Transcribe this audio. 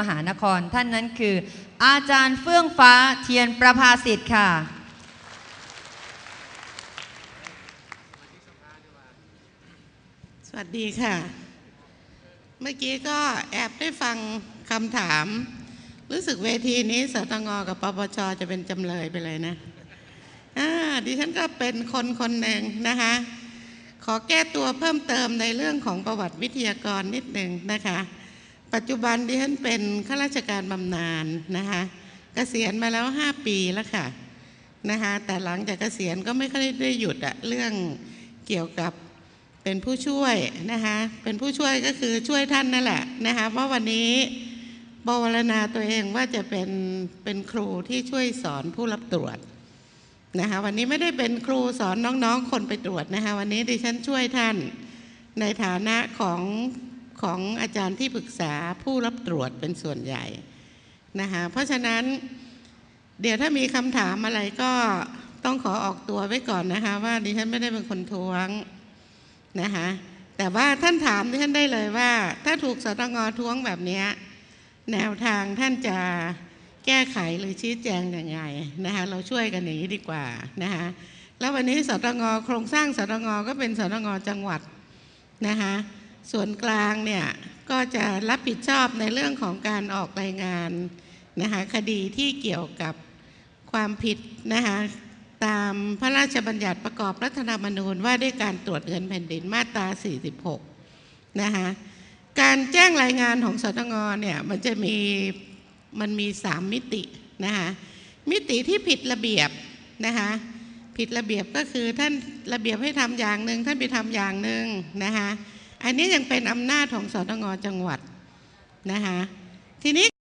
มหานครท่านนั้นคือ อาจารย์เฟื่องฟ้าเทียนประภาสิทธิ์ค่ะ สวัสดีค่ะ เมื่อกี้ก็แอบได้ฟังคำถาม รู้สึกเวทีนี้สตงกับปปชจะเป็นจำเลยไปเลยนะดิฉันก็เป็นคนคนหนึ่งนะคะ ขอแก้ตัวเพิ่มเติมในเรื่องของประวัติวิทยากรนิดหนึ่งนะคะ ปัจจุบันดิฉันเป็นข้าราชการบำนาญนะคะเกษียณมาแล้ว5ปีแล้วค่ะนะคะแต่หลังจากเกษียณก็ไม่ค่อยได้หยุดอะเรื่องเกี่ยวกับเป็นผู้ช่วยนะคะเป็นผู้ช่วยก็คือช่วยท่านนั่นแหละนะคะเพราะวันนี้บวรณาตัวเองว่าจะเป็นเป็นครูที่ช่วยสอนผู้รับตรวจนะคะวันนี้ไม่ได้เป็นครูสอนน้องๆคนไปตรวจนะคะวันนี้ดิฉันช่วยท่านในฐานะของ ของอาจารย์ที่ปรึกษาผู้รับตรวจเป็นส่วนใหญ่นะคะเพราะฉะนั้นเดี๋ยวถ้ามีคำถามอะไรก็ต้องขอออกตัวไว้ก่อนนะคะ ว่าดิฉันไม่ได้เป็นคนท้วงนะคะแต่ว่าท่านถามดิฉันได้เลยว่า ถ้าถูกสตงท้วงแบบนี้แนวทางท่านจะแก้ไขหรือชี้แจงยังไงนะคะเราช่วยกันอย่างนี้ดีกว่านะคะแล้ววันนี้สตงโครงสร้างสตงก็เป็นสตงจังหวัดนะคะ ส่วนกลางเนี่ยก็จะรับผิดชอบในเรื่องของการออกรายงานนะคะคดีที่เกี่ยวกับความผิดนะคะตามพระราชบัญญัติประกอบรัฐธรรมนูญว่าด้วยการตรวจเงินแผ่นดินมาตรา 46 นะคะการแจ้งรายงานของสตงเนี่ยมันจะมีมันมีสามมิตินะคะมิติที่ผิดระเบียบนะคะผิดระเบียบก็คือท่านระเบียบให้ทำอย่างหนึ่งท่านไปทำอย่างหนึ่งนะคะ อันนี้ยังเป็นอำนาจของสตงจังหวัดนะคะทีนี้